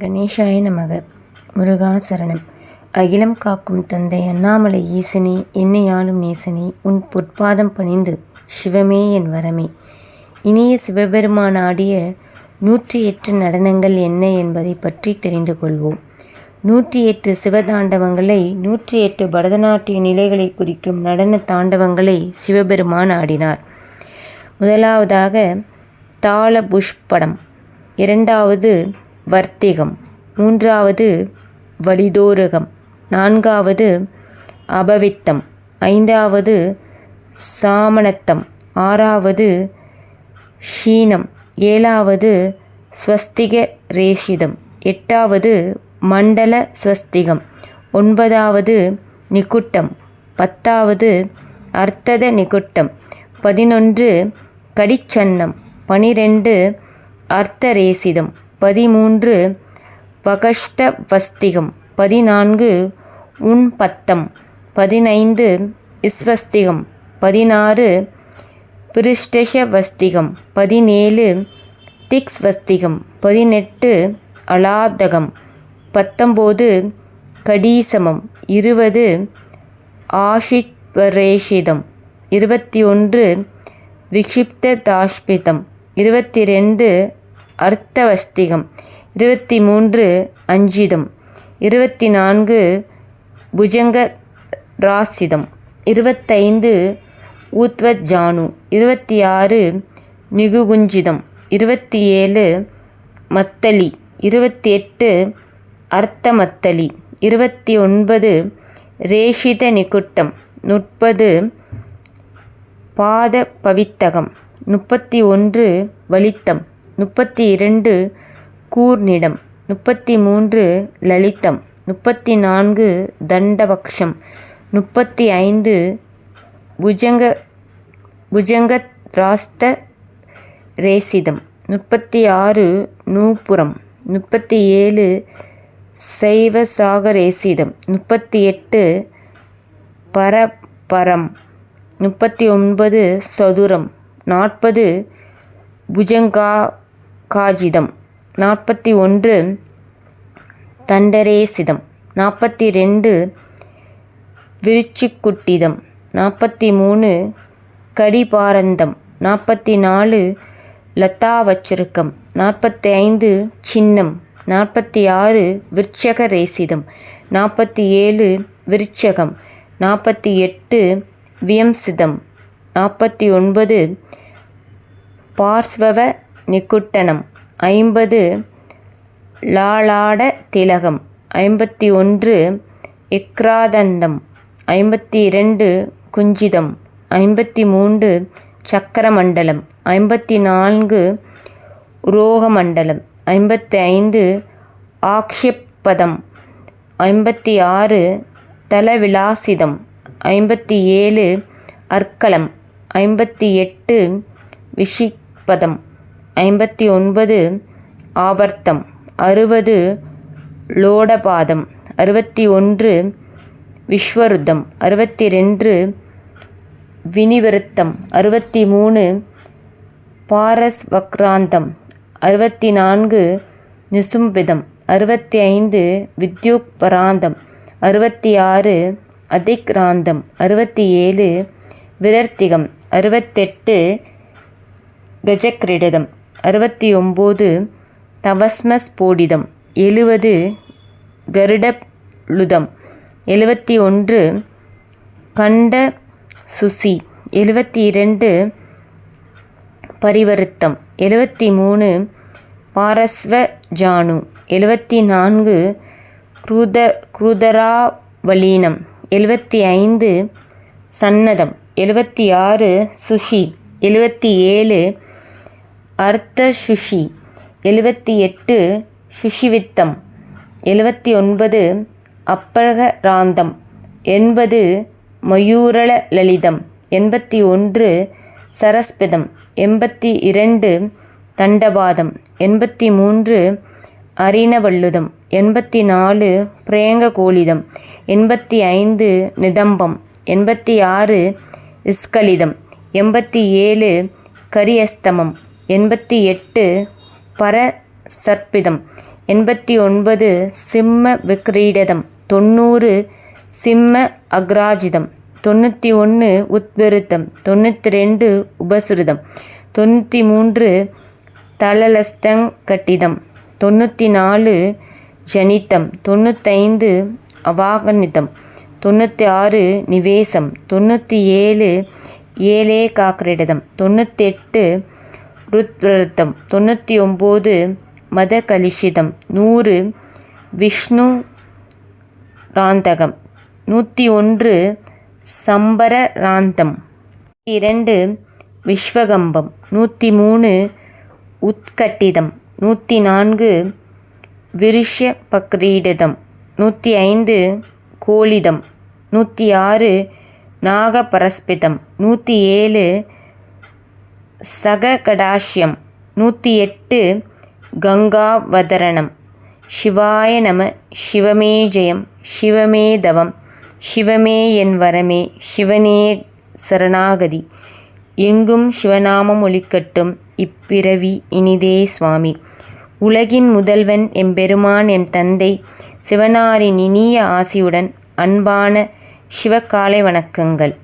கணேஷாய நமக. முருகா சரணம். அகிலம் காக்கும் தந்தை அண்ணாமலை ஈசனே என்னை ஆளும் நேசனே உன் பொற்பாதம் பணிந்து சிவமே என் வரமே. இனிய சிவபெருமான் ஆடிய நூற்றி எட்டு நடனங்கள் என்ன என்பதை பற்றி தெரிந்து கொள்வோம். நூற்றி எட்டு சிவதாண்டவங்களை நூற்றி எட்டு பரதநாட்டிய நிலைகளை குறிக்கும் நடன தாண்டவங்களை சிவபெருமான் ஆடினார். முதலாவதாக தாள புஷ்படம் இரண்டாவது வர்த்திகம். மூன்றாவது வலிதோரகம் நான்காவது அபவித்தம். ஐந்தாவது சாமணத்தம் ஆறாவது ஷீனம். ஏழாவது ஸ்வஸ்திக ரேஷிதம். எட்டாவது மண்டல ஸ்வஸ்திகம். ஒன்பதாவது நிகுட்டம். பத்தாவது அர்த்தத நிகுட்டம். பதினொன்று கடிச்சன்னம். பனிரெண்டு அர்த்தரேசிதம் பதிமூன்று வகஷ்த வஸ்திகம் பதினான்கு உண்பத்தம் பதினைந்து இஸ்வஸ்திகம் பதினாறு பிரிஷ்டஷவஸ்திகம் பதினேழு திக்ஸ்வஸ்திகம் பதினெட்டு அலாதகம் பத்தொம்போது கடீசமம் இருபது ஆஷித்வரேஷிதம் இருபத்தி ஒன்று விக்ஷிப்த தாஷ்பிதம் இருபத்தி ரெண்டு அர்த்தவஸ்திகம் இருபத்தி மூன்று அஞ்சிதம். இருபத்தி நான்கு புஜங்க ராசிதம் இருபத்தைந்து ஊத்வஜானு இருபத்தி ஆறு நிகுகுஞ்சிதம். இருபத்தி ஏழு மத்தளி. இருபத்தி எட்டு அர்த்தமத்தளி. இருபத்தி ஒன்பது ரேஷித நிகுட்டம். முப்பது பாத பவித்தகம் முப்பத்தி ஒன்று வலித்தம். முப்பத்தி இரண்டு கூர்நிடம் முப்பத்தி மூன்று லலிதம் முப்பத்தி நான்கு தண்டபக்ஷம் முப்பத்தி ஐந்து புஜங்க புஜங்கராஸ்த ரேசிதம் முப்பத்தி ஆறு நூப்புரம் முப்பத்தி ஏழு சைவசாகரேசிதம் முப்பத்தி எட்டு பரபரம் முப்பத்தி ஒன்பது சதுரம் நாற்பது புஜங்கா காஜிதம். நாற்பத்தி ஒன்று தண்டரேசிதம். நாற்பத்தி ரெண்டு விருச்சிக்குட்டிதம். நாற்பத்தி மூணு கடிபாரந்தம். நாற்பத்தி நாலு லதாவச்சிருக்கம். நாற்பத்தி ஐந்து சின்னம். நாற்பத்தி ஆறு விருட்சக ரேசிதம் நாற்பத்தி ஏழு விருட்சகம் நாற்பத்தி எட்டு வியம்சிதம். நாற்பத்தி ஒன்பது பார்ஸ்வவ நிக்குட்டனம். ஐம்பது லாலாட திலகம். ஐம்பத்தி ஒன்று இக்ராதந்தம். ஐம்பத்தி இரண்டு குஞ்சிதம். ஐம்பத்தி மூன்று சக்கரமண்டலம். ஐம்பத்தி நான்கு உரோகமண்டலம் ஐம்பத்தி ஐந்து ஆக்ஷிப்பதம். ஐம்பத்தி ஆறு தலவிலாசிதம். ஐம்பத்தி ஏழு அர்க்கலம் ஐம்பத்தி எட்டு விஷிப்பதம். ஐம்பத்தி ஒன்பது ஆவர்த்தம். அறுபது லோடபாதம். அறுபத்தி ஒன்று விஸ்வருத்தம். அறுபத்தி ரெண்டு வினிவிருத்தம். அறுபத்தி மூணு பாரஸ் வக்ராந்தம் அறுபத்தி நான்கு நிசும்பிதம். அறுபத்தி ஐந்து வித்யுக் பராந்தம் அறுபத்தி ஆறு அதிக்ராந்தம். அறுபத்தி ஏழு விரர்த்திகம். அறுபத்தெட்டு கஜக்ரிடதம் அறுபத்தி ஒம்பது தவஸ்மஸ்போடிதம் எழுவது கருடலுதம் எழுபத்தி ஒன்று கண்ட சுசி எழுபத்தி இரண்டு பரிவருத்தம். எழுபத்தி மூணு பாரஸ்வ ஜானு எழுபத்தி நான்கு குருத குருதராவலீனம். எழுபத்தி ஐந்து சன்னதம். எழுபத்தி ஆறு சுஷி. எழுபத்தி ஏழு அர்த்த சுஷி எழுபத்தி எட்டு சுஷிவித்தம் எழுபத்தி ஒன்பது அப்பரகராந்தம் எண்பது மயூரள லலிதம் எண்பத்தி ஒன்று சரஸ்பிதம் எண்பத்தி இரண்டு தண்டபாதம் எண்பத்தி மூன்று அரிணவல்லுதம் எண்பத்தி நாலு பிரேங்ககோலிதம் எண்பத்தி ஐந்து நிதம்பம் எண்பத்தி ஆறு இஸ்கலிதம் எண்பத்தி ஏழு கரியஸ்தமம் எண்பத்தி எட்டு பர சர்ப்பிதம் எண்பத்தி ஒன்பது சிம்ம விக்ரீடதம் தொண்ணூறு சிம்ம அக்ராஜிதம் தொண்ணூற்றி ஒன்று உத்பெருத்தம் தொண்ணூற்றி ரெண்டு உபசுருதம் தொண்ணூற்றி மூன்று தலலஸ்தங் கட்டிதம் தொண்ணூற்றி நாலு ஜனித்தம் தொண்ணூத்தைந்து அவாகனிதம் தொண்ணூற்றி ஆறு நிவேசம் தொண்ணூற்றி ஏழு ஏழே காக்கிரிடதம் தொண்ணூற்றி எட்டு ருத்விருத்தம் தொண்ணூற்றி ஒம்பது மத கலிஷிதம் நூறு விஷ்ணு ராந்தகம். நூற்றி ஒன்று சம்பர ராந்தம் இரண்டு விஸ்வகம்பம். நூற்றி மூணு உத்கட்டிதம். நூற்றி நான்கு விருஷ பக்ரீடதம் நூற்றி ஐந்து கோலிதம். நூற்றி ஆறு நாகபரஸ்பிதம். நூற்றி ஏழு சககடாஷ்யம். நூற்றி எட்டு கங்காவதரணம். சிவாய நம சிவமே ஜெயம் சிவமே தவம் சிவமே என் வரமே சிவனே சரணாகதி. எங்கும் சிவநாமம் ஒழிக்கட்டும் இப்பிறவி இனிதே சுவாமி. உலகின் முதல்வன் எம்பெருமான் எம் தந்தை சிவனாரின் இனிய ஆசியுடன் அன்பான சிவகாலை வணக்கங்கள்.